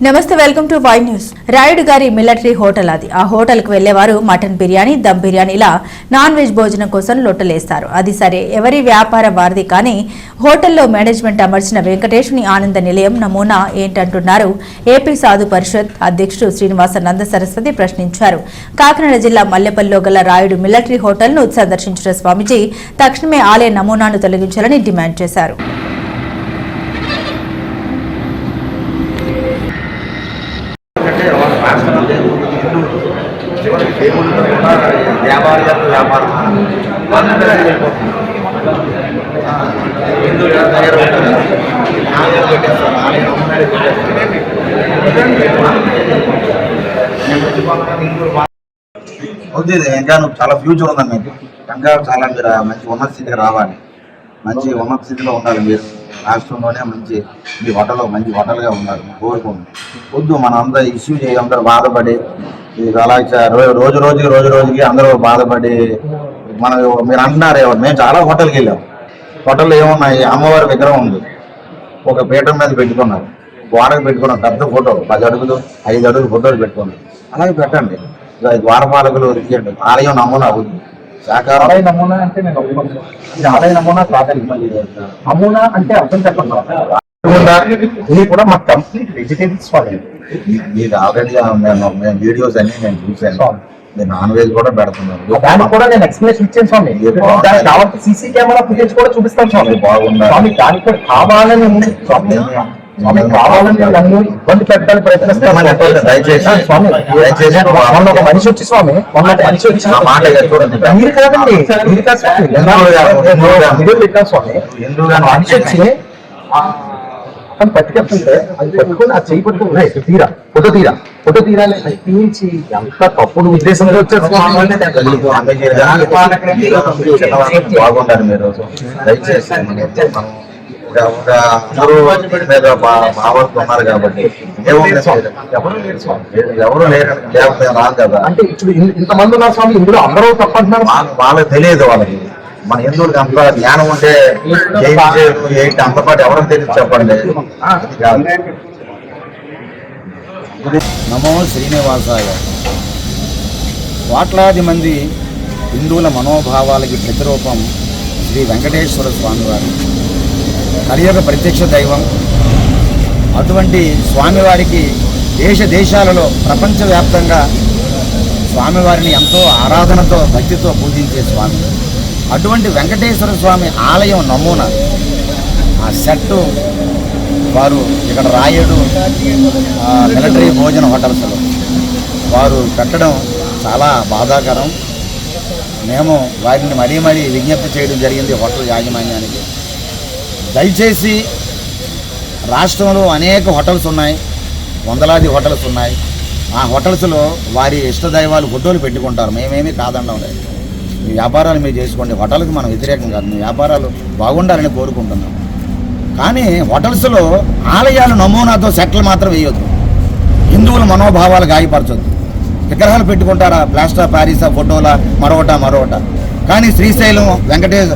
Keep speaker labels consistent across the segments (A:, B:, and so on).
A: నమస్తే welcome to Y news. Rayudu గారి military hotel అది. ఆ హోటల్కు వెళ్ళేవారు మటన్ బిర్యానీ దమ్ బిర్యానీ ఇలా నాన్ వెజ్ భోజనం కోసం లొట్టలేస్తారు. అది సరే ఎవరి వ్యాపార వారిది కానీ హోటల్లో మేనేజ్మెంట్ అమర్చిన వెంకటేశ్వని ఆనంద నిలయం నమూనా ఏంటంటున్నారు ఏపీ సాధు పరిషత్ అధ్యక్షుడు శ్రీనివాస నంద సరస్వతి ప్రశ్నించారు. కాకినాడ జిల్లా మల్లెపల్లిలో గల రాయుడు మిలిటరీ హోటల్ను సందర్శించిన స్వామిజీ తక్షణమే ఆలయ నమూనాను తొలగించాలని డిమాండ్ చేశారు
B: అంటే వాళ్ళ రాష్ట్రం దేవుడు హిందువులు చివరికి దేవుళ్ళతో కూడా వ్యాపారాలు వ్యాపారం అందరూ వెళ్ళిపోతుంది ఆ, హిందువులు ఎలా తయారవుతారు ఆలయాలు పెట్టేస్తారు ఆలయం అమ్మకాలు పెట్టేస్తారు నేను వచ్చి పక్కన హిందువులు మా- అవుతుంది ఇంకా నువ్వు చాలా ఫ్యూచర్ ఉందండి మీకు ఇంకా చాలా మీరు మంచి ఉన్నత స్థితికి రావాలి. మంచి ఉన్నత స్థితిలో ఉండాలి మీరు. రాష్ట్రంలోనే మంచి మీ హోటల్లో మంచి హోటల్గా ఉన్నారు కోరుకోండి. వద్దు మనం అంతా ఇష్యూ చేయి అందరూ బాధపడి అలా రోజు రోజుకి రోజు రోజుకి అందరూ బాధపడి మనం మీరు అంటున్నారు మేము చాలా హోటల్కి వెళ్ళాం. హోటల్లో ఏమున్నాయి? అమ్మవారి విగ్రహం ఉంది. ఒక పీఠం మీద పెట్టుకున్నారు. గోడకు పెట్టుకున్నాం పెద్ద ఫోటో పది అడుగులు ఐదు అడుగులు ఫోటోలు పెట్టుకున్నారు. అలాగే పెట్టండి. ద్వారపాలకులు తీయండి ఆలయం నమూనా అవుతుంది
C: ఆలయ నమూనా అంటే ఆలయ నమూనా నమూనా అంటే అర్థం చెప్పండి. ఇది కూడా మా కంప్లీట్ వెజిటేబుల్స్
B: మీరు ఆల్రెడీ మేము మేము వీడియోస్ అన్ని నేను చూశాను. మీరు నాన్ వెజ్ కూడా పెడుతున్నారు
C: దానికి కూడా నేను ఎక్స్ప్లెనేషన్ ఇచ్చాను స్వామి. దానికి కావాల్సిన సీసీ కెమెరా ఫుటేజ్ కూడా చూపిస్తాను స్వామి.
B: బాగుందా?
C: స్వామి దానికి కూడా కావాలని ఉంది. స్వామి స్వామి కావాలని నన్ను ఇబ్బంది పెట్టడానికి ప్రయత్నిస్తాను.
B: దయచేసి
C: స్వామి
B: దయచేసి
C: మొన్న ఒక మనిషి వచ్చి స్వామి మొన్న మనిషి వచ్చి
B: మాట చూడండి.
C: మీరు కాదండి మీరు కాదు స్వామి. పెట్టాను స్వామి. మనిషి వచ్చి అతను పట్టుకెళ్తుంటే అది పట్టుకొని ఆ చేయి పట్టుకుని "రేయ్, ఇది తీరా ఫోటో తీరా ఫోటో తీరాలి అది తీయించి ఎంత తప్పుడు ఉద్దేశంతో వచ్చారు
B: బాగుంటారు మీరు దయచేసి అందరూ మీద ఉన్నారు కాబట్టి?
C: ఎవరు లేరు
B: లేకపోతే రాదు కదా.
C: అంటే ఇప్పుడు ఇంతమంది ఉన్నారు స్వామి ఇందులో అందరూ తప్పంటున్నారు.
B: వాళ్ళ- వాళ్ళకి తెలియదు వాళ్ళకి. మన హిందువులకి అంత జ్ఞానం ఉంటే ఏంటి? అంత పాటు ఎవరికి తెలియదు చెప్పండి?
D: నమో శ్రీనివాసాయ. కోట్లాది మంది హిందువుల మనోభావాలకి ప్రతిరూపం శ్రీ వెంకటేశ్వర స్వామివారు. కలియుగ ప్రత్యక్ష దైవం. అటువంటి స్వామివారికి దేశ దేశాలలో ప్రపంచవ్యాప్తంగా స్వామివారిని ఎంతో ఆరాధనతో భక్తితో పూజించే స్వామి. అటువంటి వెంకటేశ్వర స్వామి ఆలయం నమూనా. ఆ సెట్టు వారు ఇక్కడ రాయడు మిలిటరీ భోజన హోటల్స్లో వారు పెట్టడం చాలా బాధాకరం. మేము వారిని మరీ మరీ విజ్ఞప్తి చేయడం జరిగింది హోటల్ యాజమాన్యానికి. దయచేసి రాష్ట్రంలో అనేక హోటల్స్ ఉన్నాయి వందలాది హోటల్స్ ఉన్నాయి. ఆ హోటల్స్లో వారి ఇష్ట దైవాలు ఫోటోలు పెట్టుకుంటారు. మేమేమీ కాదండం లేదు. మీ వ్యాపారాలు మీరు చేసుకోండి. హోటల్కి మనం వ్యతిరేకం కాదు. మీ వ్యాపారాలు బాగుండాలని కోరుకుంటున్నాం. కానీ హోటల్స్లో ఆలయాలు నమూనాతో సెట్లు మాత్రం వేయొద్దు. హిందువుల మనోభావాలు గాయపరచొద్దు. విగ్రహాలు పెట్టుకుంటారా? ప్లాస్టర్ ప్యారిసా ఫోటోలా? మరొకట మరొకట కానీ శ్రీశైలం వెంకటేశ్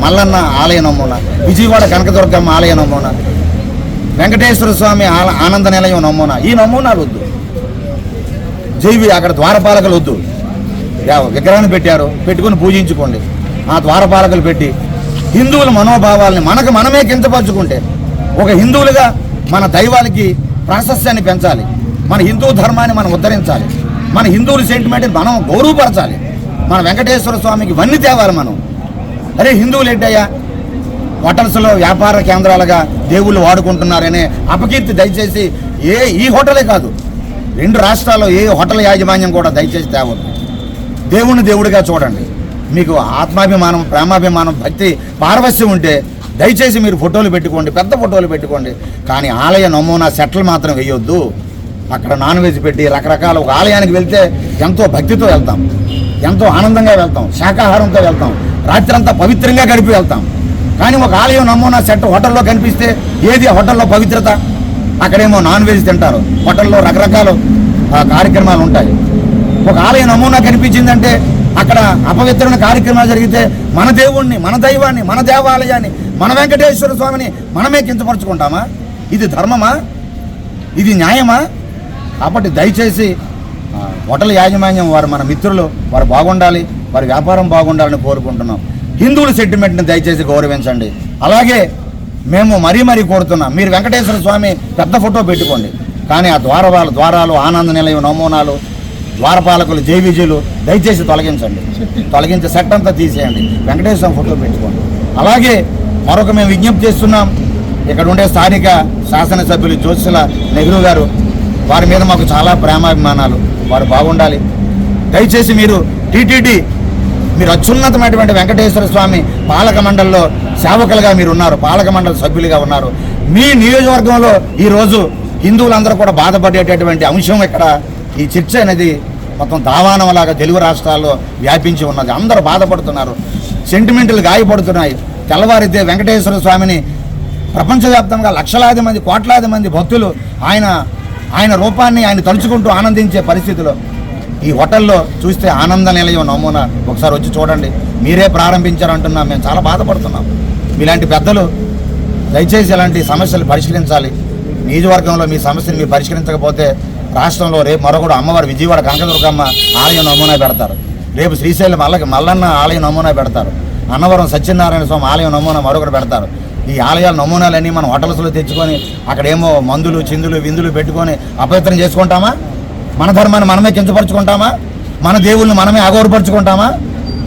D: మల్లన్న ఆలయ నమూనా విజయవాడ కనకదుర్గమ్మ ఆలయ నమూనా వెంకటేశ్వర స్వామి ఆల- ఆనంద నిలయం నమూనా ఈ నమూనాలు వద్దు. జైవి అక్కడ ద్వారపాలకులు వద్దు. విగ్రహాన్ని పెట్టారు. పెట్టుకుని పూజించుకోండి. ఆ ద్వారపాలకులు పెట్టి హిందువుల మనోభావాల్ని మనకు మనమే కించపరుచుకుంటే ఒక హిందువులుగా మన దైవాలకి ప్రాశస్యాన్ని పెంచాలి. మన హిందూ ధర్మాన్ని మనం ఉద్ధరించాలి. మన హిందువుల సెంటిమెంట్ని మనం గౌరవపరచాలి. మన వెంకటేశ్వర స్వామికి వన్ని తేవాలి మనం. అరే హిందువులు ఏంటయ్యా? హోటల్స్లో వ్యాపార కేంద్రాలుగా దేవుళ్ళు వాడుకుంటున్నారనే అపకీర్తి దయచేసి ఏ ఈ హోటలే కాదు. రెండు రాష్ట్రాల్లో ఏ హోటల్ యాజమాన్యం కూడా దయచేసి తేవద్దు. దేవుణ్ణి దేవుడిగా చూడండి. మీకు ఆత్మాభిమానం ప్రేమాభిమానం భక్తి పారవస్యం ఉంటే దయచేసి మీరు ఫోటోలు పెట్టుకోండి పెద్ద ఫోటోలు పెట్టుకోండి. కానీ ఆలయ నమూనా సెట్లు మాత్రం వేయొద్దు. అక్కడ నాన్ వెజ్ పెట్టి రకరకాల ఒక ఆలయానికి వెళ్తే ఎంతో భక్తితో వెళ్తాం. ఎంతో ఆనందంగా వెళ్తాం. శాకాహారంతో వెళ్తాం. రాత్రంతా పవిత్రంగా గడిపి వెళ్తాం. కానీ ఒక ఆలయం నమూనా సెట్ హోటల్లో కనిపిస్తే ఏది హోటల్లో పవిత్రత? అక్కడేమో నాన్ వెజ్ తింటారు. హోటల్లో రకరకాల ఆ, కార్యక్రమాలు ఉంటాయి. ఒక ఆలయ నమూనా కనిపించిందంటే అక్కడ అపవిత్రమైన కార్యక్రమాలు జరిగితే మన దేవుణ్ణి మన దైవాన్ని మన దేవాలయాన్ని మన వెంకటేశ్వర స్వామిని మనమే కించపరుచుకుంటామా? ఇది ధర్మమా? ఇది న్యాయమా? కాబట్టి దయచేసి హోటల్ యాజమాన్యం వారు మన మిత్రులు వారు బాగుండాలి వారి వ్యాపారం బాగుండాలని కోరుకుంటున్నాం. హిందువుల సెంటిమెంట్ని దయచేసి గౌరవించండి. అలాగే మేము మరీ మరీ కోరుతున్నాం మీరు వెంకటేశ్వర స్వామి పెద్ద ఫోటో పెట్టుకోండి. కానీ ఆ ద్వారవాలు ద్వారాలు ఆనంద నిలయం నమూనాలు ద్వారపాలకులు జేవిజీలు దయచేసి తొలగించండి. తొలగించి సెట్ అంతా తీసేయండి. వెంకటేశ్వర ఫోటో పెట్టుకోండి. అలాగే మరొక మేము విజ్ఞప్తి చేస్తున్నాం. ఇక్కడ ఉండే స్థానిక శాసనసభ్యులు జ్యోతిషుల నెహ్రూ గారు వారి మీద మాకు చాలా ప్రేమాభిమానాలు. వారు బాగుండాలి. దయచేసి మీరు టీటీడీ మీరు అత్యున్నతమైనటువంటి వెంకటేశ్వర స్వామి పాలక మండలిలో సేవకులుగా మీరు ఉన్నారు పాలక మండలి సభ్యులుగా ఉన్నారు. మీ నియోజకవర్గంలో ఈరోజు హిందువులందరూ కూడా బాధపడేటటువంటి అంశం ఇక్కడ ఈ చర్చ అనేది మొత్తం దావానంలాగా తెలుగు రాష్ట్రాల్లో వ్యాపించి ఉన్నది. అందరూ బాధపడుతున్నారు. సెంటిమెంట్లు గాయపడుతున్నాయి. తెల్లవారితే వెంకటేశ్వర స్వామిని ప్రపంచవ్యాప్తంగా లక్షలాది మంది కోట్లాది మంది భక్తులు ఆయన ఆయన రూపాన్ని ఆయన తలుచుకుంటూ ఆనందించే పరిస్థితిలో ఈ హోటల్లో చూస్తే ఆనంద నిలయం నమూనా ఒకసారి వచ్చి చూడండి. మీరే ప్రారంభించారంటున్నాం. మేము చాలా బాధపడుతున్నాం. మీలాంటి పెద్దలు దయచేసి ఇలాంటి సమస్యలు పరిష్కరించాలి. నియోజకవర్గంలో మీ సమస్యను మీరు పరిష్కరించకపోతే రాష్ట్రంలో రేపు మరొకడు అమ్మవారి విజయవాడ కనకదుర్గమ్మ ఆలయం నమూనా పెడతారు. రేపు శ్రీశైలం మల్ల మల్లన్న ఆలయం నమూనా పెడతారు. అన్నవరం సత్యనారాయణ స్వామి ఆలయం నమూనా మరొకటి పెడతారు. ఈ ఆలయాల నమూనాలన్నీ మనం హోటల్స్లో తెచ్చుకొని అక్కడేమో మందులు చిందులు విందులు పెట్టుకొని అపవిత్రం చేసుకుంటామా? మన ధర్మాన్ని మనమే కించపరుచుకుంటామా? మన దేవుళ్ళని మనమే అగౌరవపరుచుకుంటామా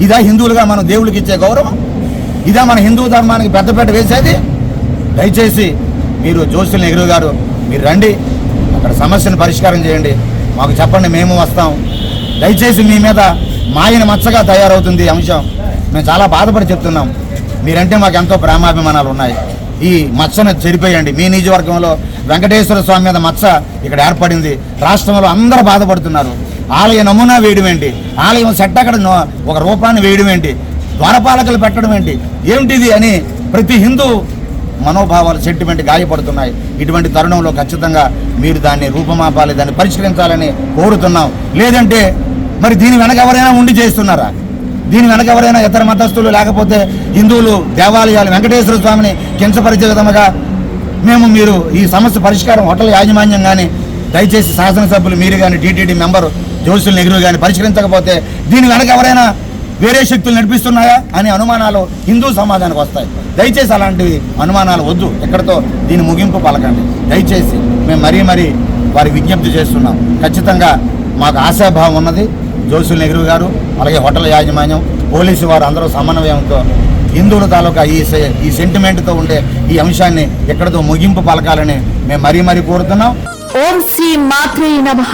D: ఇదా హిందువులుగా మనం దేవుళ్ళకి ఇచ్చే గౌరవం. ఇదా మన హిందూ ధర్మానికి పెద్దపేట వేసేది? దయచేసి మీరు జోషుల నెహ్రూ గారు మీరు రండి. అక్కడ సమస్యను పరిష్కారం చేయండి. మాకు చెప్పండి మేము వస్తాం. దయచేసి మీ మీద మాయన మచ్చగా తయారవుతుంది అంశం. మేము చాలా బాధపడి చెప్తున్నాం. మీరంటే మాకు ఎంతో ప్రేమాభిమానాలు ఉన్నాయి. ఈ మచ్చను చెరిపోయండి. మీ నియోజకవర్గంలో వెంకటేశ్వర స్వామి మీద మచ్చ ఇక్కడ ఏర్పడింది. రాష్ట్రంలో అందరూ బాధపడుతున్నారు. ఆలయ నమూనా వేయడం ఏంటి? ఆలయం సెట్ అక్కడ ఒక రూపాన్ని వేయడం ఏంటి? ద్వారపాలకులు పెట్టడం ఏంటి? ఏమిటిది అని ప్రతి హిందూ మనోభావాలు సెంటిమెంట్ గాయపడుతున్నాయి. ఇటువంటి తరుణంలో ఖచ్చితంగా మీరు దాన్ని రూపమాపాలి దాన్ని పరిష్కరించాలని కోరుతున్నాం. లేదంటే మరి దీని వెనక ఎవరైనా ఉండి చేస్తున్నారా? దీని వెనక ఎవరైనా ఇతర మతస్థులు లేకపోతే హిందువులు దేవాలయాలు వెంకటేశ్వర స్వామిని కించపరిచే విధముగా మేము మీరు ఈ సమస్య పరిష్కారం హోటల్ యాజమాన్యం కానీ దయచేసి శాసనసభ్యులు మీరు కానీ టీటీడీ మెంబరు జోసుల నెహ్రూ కానీ పరిష్కరించకపోతే దీని వెనక ఎవరైనా వేరే శక్తులు నడిపిస్తున్నాయా అనే అనుమానాలు హిందూ సమాజానికి వస్తాయి. దయచేసి అలాంటివి అనుమానాలు వద్దు. ఎక్కడితో దీని ముగింపు పలకండి. దయచేసి మేము మరీ మరీ వారి విజ్ఞప్తి చేస్తున్నాం. ఖచ్చితంగా మాకు ఆశాభావం ఉన్నది. జోసుల్ నెహ్రూ గారు అలాగే హోటల్ యాజమాన్యం పోలీసు వారు అందరూ సమన్వయంతో హిందువుల తాలూకా ఈ ఈ సెంటిమెంట్తో ఉండే ఈ అంశాన్ని ఎక్కడితో ముగింపు పలకాలని మేము మరీ మరీ కోరుతున్నాం.
E: ఓం శ్రీ మాత్రే నమః.